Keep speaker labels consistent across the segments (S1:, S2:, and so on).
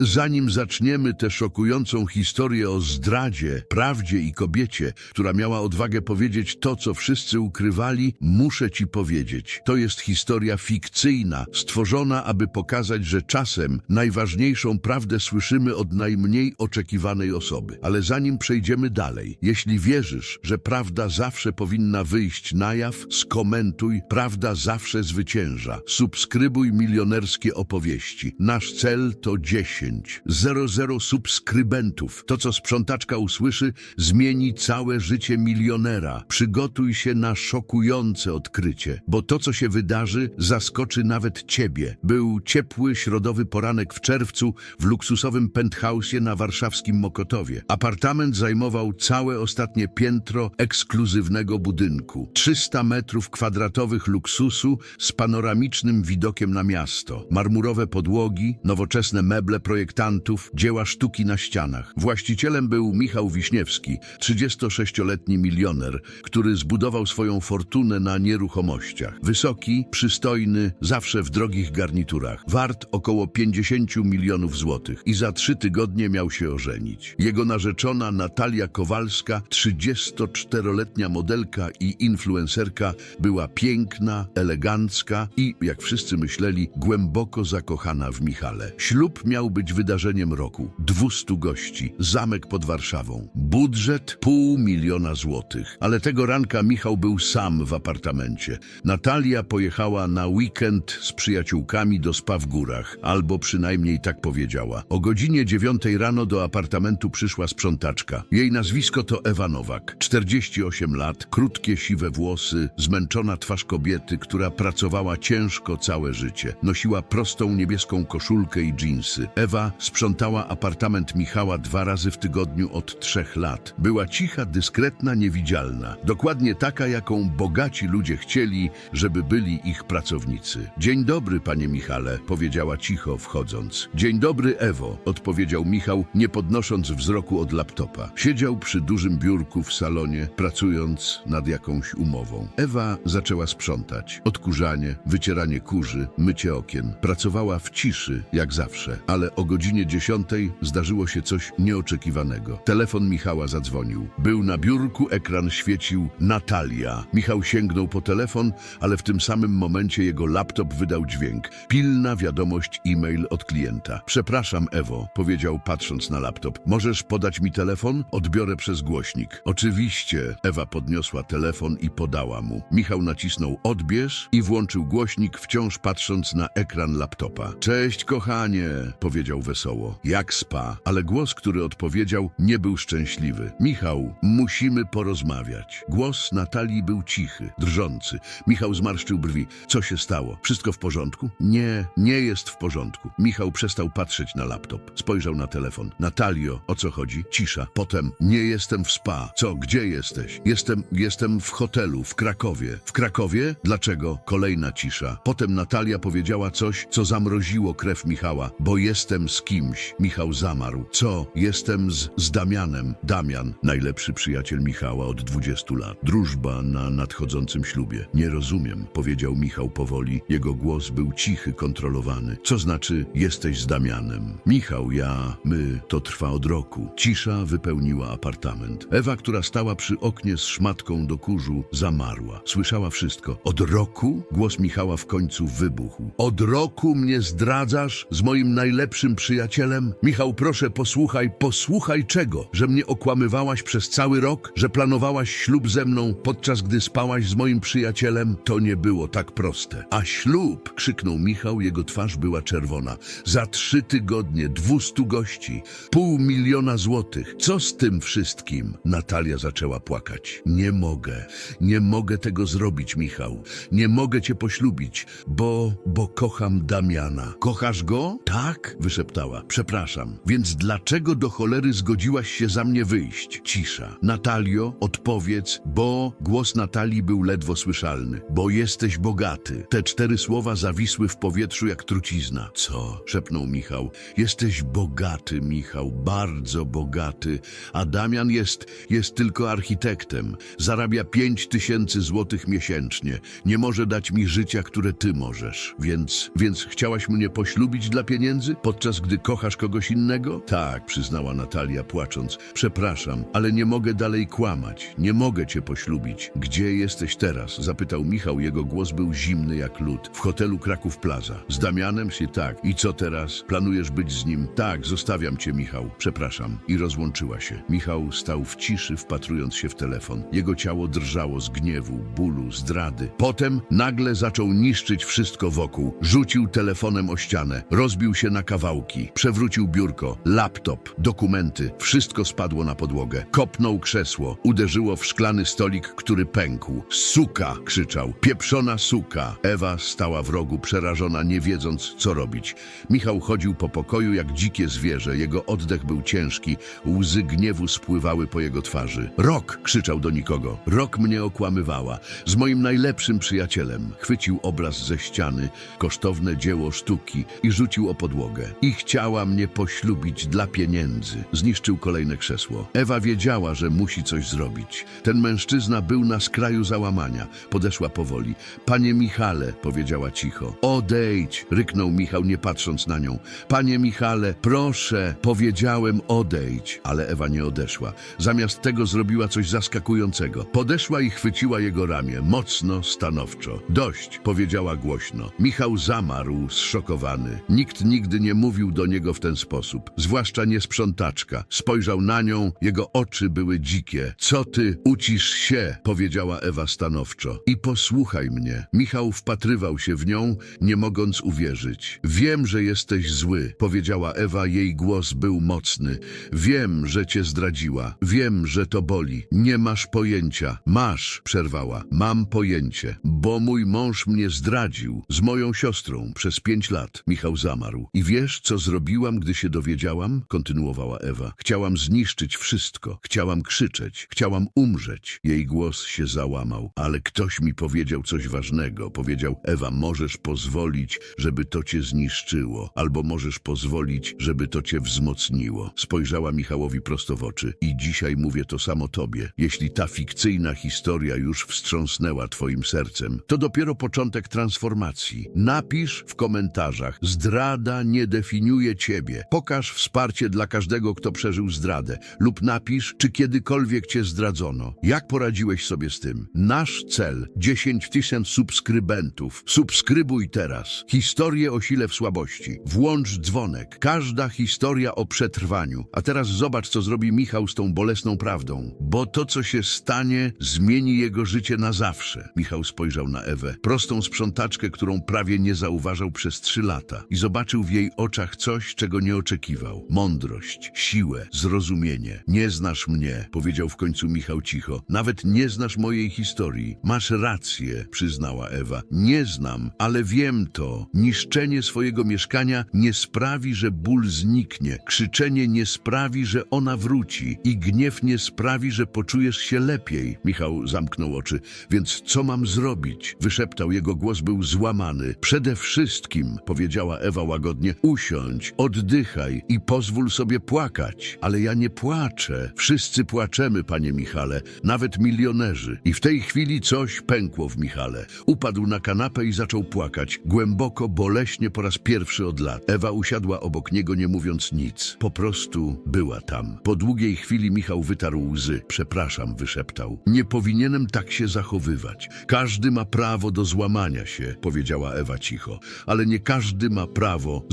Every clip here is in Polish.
S1: Zanim zaczniemy tę szokującą historię o zdradzie, prawdzie i kobiecie, która miała odwagę powiedzieć to, co wszyscy ukrywali, muszę ci powiedzieć. To jest historia fikcyjna, stworzona, aby pokazać, że czasem najważniejszą prawdę słyszymy od najmniej oczekiwanej osoby. Ale zanim przejdziemy dalej, jeśli wierzysz, że prawda zawsze powinna wyjść na jaw, skomentuj, prawda zawsze zwycięża. Subskrybuj milionerskie opowieści. Nasz cel to 10. 00 subskrybentów. To, co sprzątaczka usłyszy, zmieni całe życie milionera. Przygotuj się na szokujące odkrycie, bo to, co się wydarzy, zaskoczy nawet ciebie. Był ciepły, środowy poranek w czerwcu w luksusowym penthouse'ie na warszawskim Mokotowie. Apartament zajmował całe ostatnie piętro ekskluzywnego budynku. 300 metrów kwadratowych luksusu z panoramicznym widokiem na miasto. Marmurowe podłogi, nowoczesne meble projektantów, dzieła sztuki na ścianach. Właścicielem był Michał Wiśniewski, 36-letni milioner, który zbudował swoją fortunę na nieruchomościach. Wysoki, przystojny, zawsze w drogich garniturach. Wart około 50 milionów złotych i za trzy tygodnie miał się ożenić. Jego narzeczona Natalia Kowalska, 34-letnia modelka i influencerka, była piękna, elegancka i, jak wszyscy myśleli, głęboko zakochana w Michale. Ślub miał być wydarzeniem roku. 200 gości, zamek pod Warszawą. Budżet pół miliona złotych. Ale tego ranka Michał był sam w apartamencie. Natalia pojechała na weekend z przyjaciółkami do spa w górach, albo przynajmniej tak powiedziała. O godzinie dziewiątej rano do apartamentu przyszła sprzątaczka. Jej nazwisko to Ewa Nowak. 48 lat, krótkie siwe włosy, zmęczona twarz kobiety, która pracowała ciężko całe życie. Nosiła prostą niebieską koszulkę i dżinsy. Ewa sprzątała apartament Michała dwa razy w tygodniu od trzech lat. Była cicha, dyskretna, niewidzialna. Dokładnie taka, jaką bogaci ludzie chcieli, żeby byli ich pracownicy. Dzień dobry, panie Michale, powiedziała cicho, wchodząc. Dzień dobry, Ewo, odpowiedział Michał, nie podnosząc wzroku od laptopa. Siedział przy dużym biurku w salonie, pracując nad jakąś umową. Ewa zaczęła sprzątać. Odkurzanie, wycieranie kurzy, mycie okien. Pracowała w ciszy, jak zawsze, ale o godzinie dziesiątej zdarzyło się coś nieoczekiwanego. Telefon Michała zadzwonił. Był na biurku, ekran świecił Natalia. Michał sięgnął po telefon, ale w tym samym momencie jego laptop wydał dźwięk. Pilna wiadomość e-mail od klienta. Przepraszam, Ewo, powiedział patrząc na laptop. Możesz podać mi telefon? Odbiorę przez głośnik. Oczywiście. Ewa podniosła telefon i podała mu. Michał nacisnął odbierz i włączył głośnik, wciąż patrząc na ekran laptopa. Cześć, kochanie, powiedział wesoło. Jak spa? Ale głos, który odpowiedział, nie był szczęśliwy. Michał, musimy porozmawiać. Głos Natalii był cichy, drżący. Michał zmarszczył brwi. Co się stało? Wszystko w porządku? Nie, nie jest w porządku. Michał przestał patrzeć na laptop. Spojrzał na telefon. Natalio, o co chodzi? Cisza. Potem, nie jestem w spa. Co, gdzie jesteś? Jestem, jestem w hotelu, w Krakowie. W Krakowie? Dlaczego? Kolejna cisza. Potem Natalia powiedziała coś, co zamroziło krew Michała. Bo jestem z kimś. Michał zamarł. Co? Jestem z, z Damianem. Damian, najlepszy przyjaciel Michała od 20 lat. Drużba na nadchodzącym ślubie. Nie rozumiem, powiedział Michał powoli. Jego głos był cichy, kontrolowany. Co znaczy jesteś z Damianem? Michał, ja, my, to trwa od roku. Cisza wypełniła apartament. Ewa, która stała przy oknie z szmatką do kurzu, zamarła. Słyszała wszystko. Od roku? Głos Michała w końcu wybuchł. Od roku mnie zdradzasz z moim najlepszym przyjacielem? Michał, proszę, posłuchaj, posłuchaj czego? Że mnie okłamywałaś przez cały rok? Że planowałaś ślub ze mną, podczas gdy spałaś z moim przyjacielem? To nie było tak proste. A ślub? krzyknął Michał, jego twarz była czerwona. Za trzy tygodnie, dwustu gości, pół miliona złotych. Co z tym wszystkim? Natalia zaczęła płakać. Nie mogę, nie mogę tego zrobić, Michał. Nie mogę cię poślubić, bo, bo kocham Damiana. Kochasz go? Tak, wyszeptała. Przepraszam. Więc dlaczego do cholery zgodziłaś się za mnie wyjść? Cisza. Natalio, odpowiedz, bo głos Natalii był ledwo słyszalny. Bo jesteś bogaty. Te cztery słowa zawisły w powietrzu jak trucizna. Co? szepnął Michał. Jesteś bogaty, Michał, bardzo bogaty. A Damian jest, jest tylko architektem. Zarabia pięć tysięcy złotych miesięcznie. Nie może dać mi życia, które ty możesz. Więc, więc chciałaś mnie poślubić dla pieniędzy? Podczas podczas gdy kochasz kogoś innego? Tak, przyznała Natalia płacząc. Przepraszam, ale nie mogę dalej kłamać. Nie mogę cię poślubić. Gdzie jesteś teraz? Zapytał Michał. Jego głos był zimny jak lód. W hotelu Kraków Plaza. Z Damianem się tak. I co teraz? Planujesz być z nim? Tak, zostawiam cię, Michał. Przepraszam. I rozłączyła się. Michał stał w ciszy, wpatrując się w telefon. Jego ciało drżało z gniewu, bólu, zdrady. Potem nagle zaczął niszczyć wszystko wokół. Rzucił telefonem o ścianę, rozbił się na kawałki, przewrócił biurko, laptop, dokumenty. Wszystko spadło na podłogę. Kopnął krzesło, uderzyło w szklany stolik, który pękł. Suka! krzyczał. Pieprzona suka! Ewa stała w rogu, przerażona, nie wiedząc, co robić. Michał chodził po pokoju jak dzikie zwierzę. Jego oddech był ciężki, łzy gniewu spływały po jego twarzy. Rok! krzyczał do nikogo. Rok mnie okłamywała. Z moim najlepszym przyjacielem. Chwycił obraz ze ściany, kosztowne dzieło sztuki i rzucił o podłogę. I chciała mnie poślubić dla pieniędzy. Zniszczył kolejne krzesło. Ewa wiedziała, że musi coś zrobić. Ten mężczyzna był na skraju załamania. Podeszła powoli. Panie Michale, powiedziała cicho. Odejdź, ryknął Michał, nie patrząc na nią. Panie Michale, proszę, powiedziałem odejdź. Ale Ewa nie odeszła. Zamiast tego zrobiła coś zaskakującego. Podeszła i chwyciła jego ramię, mocno, stanowczo. Dość, powiedziała głośno. Michał zamarł, zszokowany. Nikt nigdy nie mówił do niego w ten sposób, zwłaszcza nie sprzątaczka. Spojrzał na nią, jego oczy były dzikie. Co ty, ucisz się, powiedziała Ewa stanowczo. I posłuchaj mnie. Michał wpatrywał się w nią, nie mogąc uwierzyć. Wiem, że jesteś zły, powiedziała Ewa, jej głos był mocny. Wiem, że cię zdradziła. Wiem, że to boli. Nie masz pojęcia. Masz, przerwała. Mam pojęcie, bo mój mąż mnie zdradził z moją siostrą przez pięć lat. Michał zamarł. I wiesz, co zrobiłam, gdy się dowiedziałam? Kontynuowała Ewa. Chciałam zniszczyć wszystko. Chciałam krzyczeć. Chciałam umrzeć. Jej głos się załamał. Ale ktoś mi powiedział coś ważnego. Powiedział, Ewa, możesz pozwolić, żeby to cię zniszczyło. Albo możesz pozwolić, żeby to cię wzmocniło. Spojrzała Michałowi prosto w oczy. I dzisiaj mówię to samo tobie. Jeśli ta fikcyjna historia już wstrząsnęła twoim sercem, to dopiero początek transformacji. Napisz w komentarzach. Zdrada nie definiuje ciebie. Pokaż wsparcie dla każdego, kto przeżył zdradę. Lub napisz, czy kiedykolwiek cię zdradzono. Jak poradziłeś sobie z tym? Nasz cel 10 tysięcy subskrybentów. Subskrybuj teraz. Historię o sile w słabości. Włącz dzwonek. Każda historia o przetrwaniu. A teraz zobacz, co zrobi Michał z tą bolesną prawdą. Bo to, co się stanie, zmieni jego życie na zawsze. Michał spojrzał na Ewę, prostą sprzątaczkę, którą prawie nie zauważał przez trzy lata. I zobaczył w jej oczach coś, czego nie oczekiwał. Mądrość, siłę, zrozumienie. Nie znasz mnie, powiedział w końcu Michał cicho. Nawet nie znasz mojej historii. Masz rację, przyznała Ewa. Nie znam, ale wiem to. Niszczenie swojego mieszkania nie sprawi, że ból zniknie. Krzyczenie nie sprawi, że ona wróci. I gniew nie sprawi, że poczujesz się lepiej. Michał zamknął oczy. Więc co mam zrobić? Wyszeptał, jego głos był złamany. Przede wszystkim, powiedziała Ewa łagodnie, usiądź, oddychaj i pozwól sobie płakać. Ale ja nie płaczę. Wszyscy płaczemy, panie Michale, nawet milionerzy. I w tej chwili coś pękło w Michale. Upadł na kanapę i zaczął płakać. Głęboko, boleśnie po raz pierwszy od lat. Ewa usiadła obok niego, nie mówiąc nic. Po prostu była tam. Po długiej chwili Michał wytarł łzy. Przepraszam, wyszeptał. Nie powinienem tak się zachowywać. Każdy ma prawo do złamania się, powiedziała Ewa cicho. Ale nie każdy ma prawo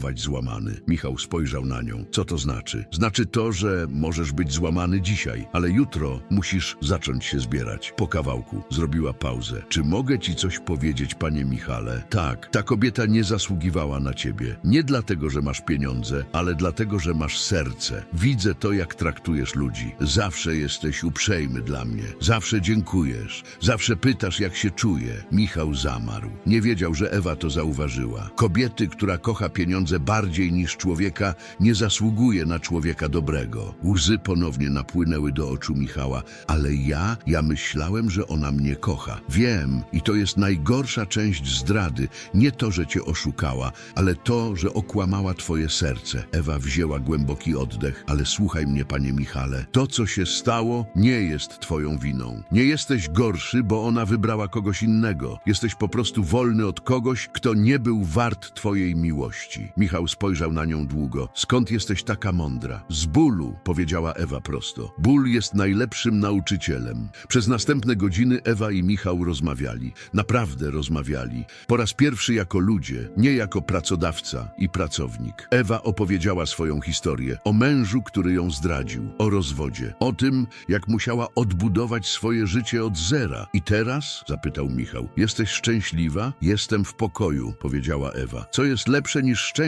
S1: złamany. Michał spojrzał na nią. Co to znaczy? Znaczy to, że możesz być złamany dzisiaj, ale jutro musisz zacząć się zbierać. Po kawałku zrobiła pauzę. Czy mogę ci coś powiedzieć, panie Michale? Tak, ta kobieta nie zasługiwała na ciebie. Nie dlatego, że masz pieniądze, ale dlatego, że masz serce. Widzę to, jak traktujesz ludzi. Zawsze jesteś uprzejmy dla mnie. Zawsze dziękujesz. Zawsze pytasz, jak się czuję. Michał zamarł. Nie wiedział, że Ewa to zauważyła. Kobiety, która kocha pieniądze bardziej niż człowieka, nie zasługuje na człowieka dobrego. Łzy ponownie napłynęły do oczu Michała. Ale ja, ja myślałem, że ona mnie kocha. Wiem, i to jest najgorsza część zdrady. Nie to, że cię oszukała, ale to, że okłamała twoje serce. Ewa wzięła głęboki oddech. Ale słuchaj mnie, panie Michale. To, co się stało, nie jest twoją winą. Nie jesteś gorszy, bo ona wybrała kogoś innego. Jesteś po prostu wolny od kogoś, kto nie był wart twojej miłości. Michał spojrzał na nią długo. Skąd jesteś taka mądra? Z bólu, powiedziała Ewa prosto. Ból jest najlepszym nauczycielem. Przez następne godziny Ewa i Michał rozmawiali. Naprawdę rozmawiali. Po raz pierwszy jako ludzie, nie jako pracodawca i pracownik. Ewa opowiedziała swoją historię o mężu, który ją zdradził, o rozwodzie, o tym, jak musiała odbudować swoje życie od zera. I teraz? zapytał Michał. Jesteś szczęśliwa? Jestem w pokoju, powiedziała Ewa. Co jest lepsze niż szczęście,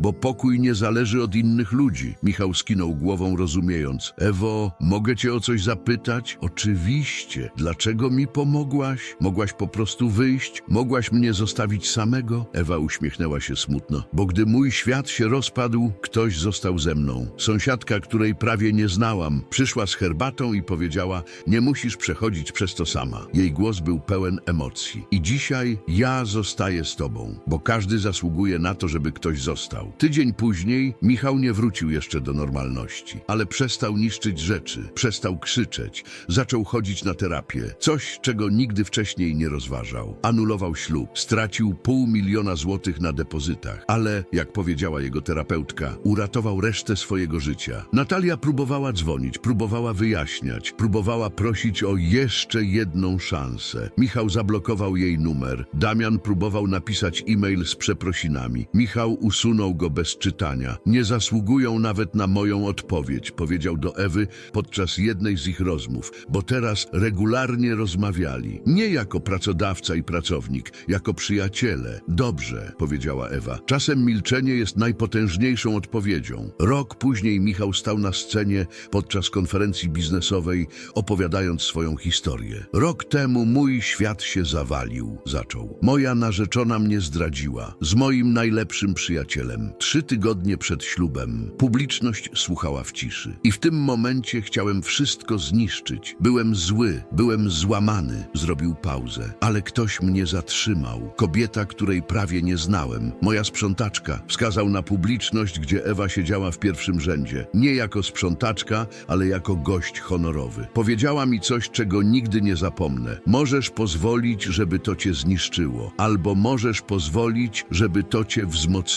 S1: bo pokój nie zależy od innych ludzi. Michał skinął głową, rozumiejąc. Ewo, mogę cię o coś zapytać? Oczywiście. Dlaczego mi pomogłaś? Mogłaś po prostu wyjść? Mogłaś mnie zostawić samego? Ewa uśmiechnęła się smutno. Bo gdy mój świat się rozpadł, ktoś został ze mną. Sąsiadka, której prawie nie znałam, przyszła z herbatą i powiedziała: Nie musisz przechodzić przez to sama. Jej głos był pełen emocji. I dzisiaj ja zostaję z tobą, bo każdy zasługuje na to, żeby ktoś został. Tydzień później Michał nie wrócił jeszcze do normalności, ale przestał niszczyć rzeczy, przestał krzyczeć, zaczął chodzić na terapię. Coś, czego nigdy wcześniej nie rozważał. Anulował ślub, stracił pół miliona złotych na depozytach, ale, jak powiedziała jego terapeutka, uratował resztę swojego życia. Natalia próbowała dzwonić, próbowała wyjaśniać, próbowała prosić o jeszcze jedną szansę. Michał zablokował jej numer. Damian próbował napisać e-mail z przeprosinami. Michał usunął go bez czytania. Nie zasługują nawet na moją odpowiedź, powiedział do Ewy podczas jednej z ich rozmów, bo teraz regularnie rozmawiali. Nie jako pracodawca i pracownik, jako przyjaciele. Dobrze, powiedziała Ewa. Czasem milczenie jest najpotężniejszą odpowiedzią. Rok później Michał stał na scenie podczas konferencji biznesowej, opowiadając swoją historię. Rok temu mój świat się zawalił, zaczął. Moja narzeczona mnie zdradziła z moim najlepszym przyjacielem. Trzy tygodnie przed ślubem publiczność słuchała w ciszy. I w tym momencie chciałem wszystko zniszczyć. Byłem zły, byłem złamany. Zrobił pauzę, ale ktoś mnie zatrzymał. Kobieta, której prawie nie znałem. Moja sprzątaczka wskazał na publiczność, gdzie Ewa siedziała w pierwszym rzędzie. Nie jako sprzątaczka, ale jako gość honorowy. Powiedziała mi coś, czego nigdy nie zapomnę. Możesz pozwolić, żeby to cię zniszczyło, albo możesz pozwolić, żeby to cię wzmocniło.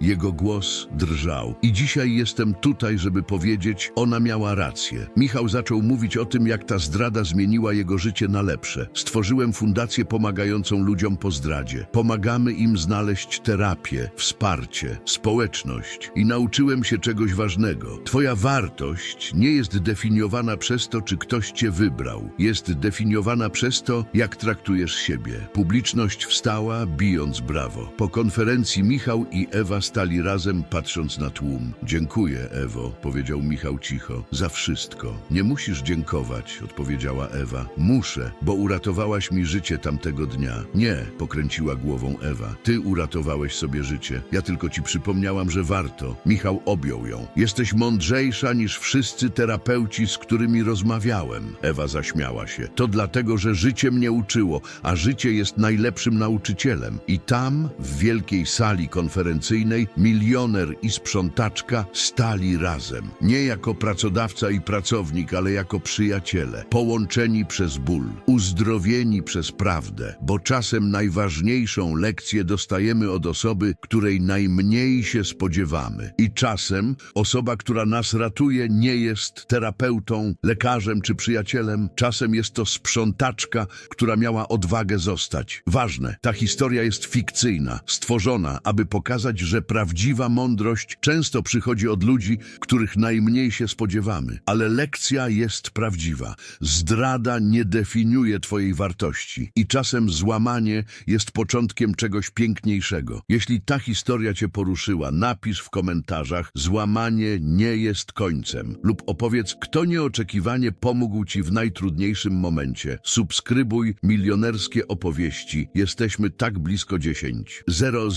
S1: Jego głos drżał. I dzisiaj jestem tutaj, żeby powiedzieć, ona miała rację. Michał zaczął mówić o tym, jak ta zdrada zmieniła jego życie na lepsze. Stworzyłem fundację pomagającą ludziom po zdradzie. Pomagamy im znaleźć terapię, wsparcie, społeczność. I nauczyłem się czegoś ważnego. Twoja wartość nie jest definiowana przez to, czy ktoś cię wybrał. Jest definiowana przez to, jak traktujesz siebie. Publiczność wstała, bijąc brawo. Po konferencji Michał Ewa stali razem, patrząc na tłum. Dziękuję, Ewo, powiedział Michał cicho, za wszystko. Nie musisz dziękować, odpowiedziała Ewa. Muszę, bo uratowałaś mi życie tamtego dnia. Nie, pokręciła głową Ewa. Ty uratowałeś sobie życie. Ja tylko ci przypomniałam, że warto. Michał objął ją. Jesteś mądrzejsza niż wszyscy terapeuci, z którymi rozmawiałem. Ewa zaśmiała się. To dlatego, że życie mnie uczyło, a życie jest najlepszym nauczycielem. I tam, w wielkiej sali konferencyjnej, milioner i sprzątaczka stali razem. Nie jako pracodawca i pracownik, ale jako przyjaciele. Połączeni przez ból, uzdrowieni przez prawdę. Bo czasem najważniejszą lekcję dostajemy od osoby, której najmniej się spodziewamy. I czasem osoba, która nas ratuje, nie jest terapeutą, lekarzem czy przyjacielem. Czasem jest to sprzątaczka, która miała odwagę zostać. Ważne, ta historia jest fikcyjna, stworzona, aby pokazać, że prawdziwa mądrość często przychodzi od ludzi, których najmniej się spodziewamy. Ale lekcja jest prawdziwa. Zdrada nie definiuje twojej wartości i czasem złamanie jest początkiem czegoś piękniejszego. Jeśli ta historia cię poruszyła, napisz w komentarzach złamanie nie jest końcem lub opowiedz, kto nieoczekiwanie pomógł ci w najtrudniejszym momencie. Subskrybuj milionerskie opowieści. Jesteśmy tak blisko 10. 00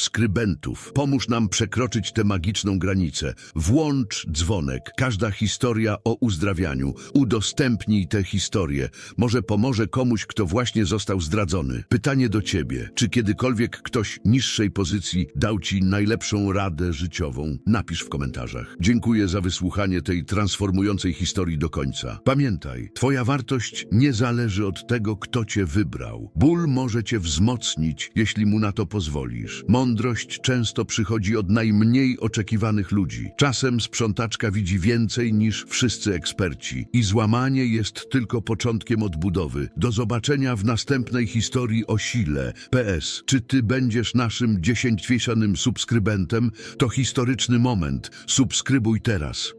S1: subskrybentów. Pomóż nam przekroczyć tę magiczną granicę. Włącz dzwonek. Każda historia o uzdrawianiu. Udostępnij tę historię. Może pomoże komuś, kto właśnie został zdradzony. Pytanie do ciebie. Czy kiedykolwiek ktoś niższej pozycji dał ci najlepszą radę życiową? Napisz w komentarzach. Dziękuję za wysłuchanie tej transformującej historii do końca. Pamiętaj, twoja wartość nie zależy od tego, kto cię wybrał. Ból może cię wzmocnić, jeśli mu na to pozwolisz. Mądrość mądrość często przychodzi od najmniej oczekiwanych ludzi. Czasem sprzątaczka widzi więcej niż wszyscy eksperci i złamanie jest tylko początkiem odbudowy. Do zobaczenia w następnej historii o sile. PS. Czy ty będziesz naszym dziesięćwiesianym subskrybentem? To historyczny moment. Subskrybuj teraz.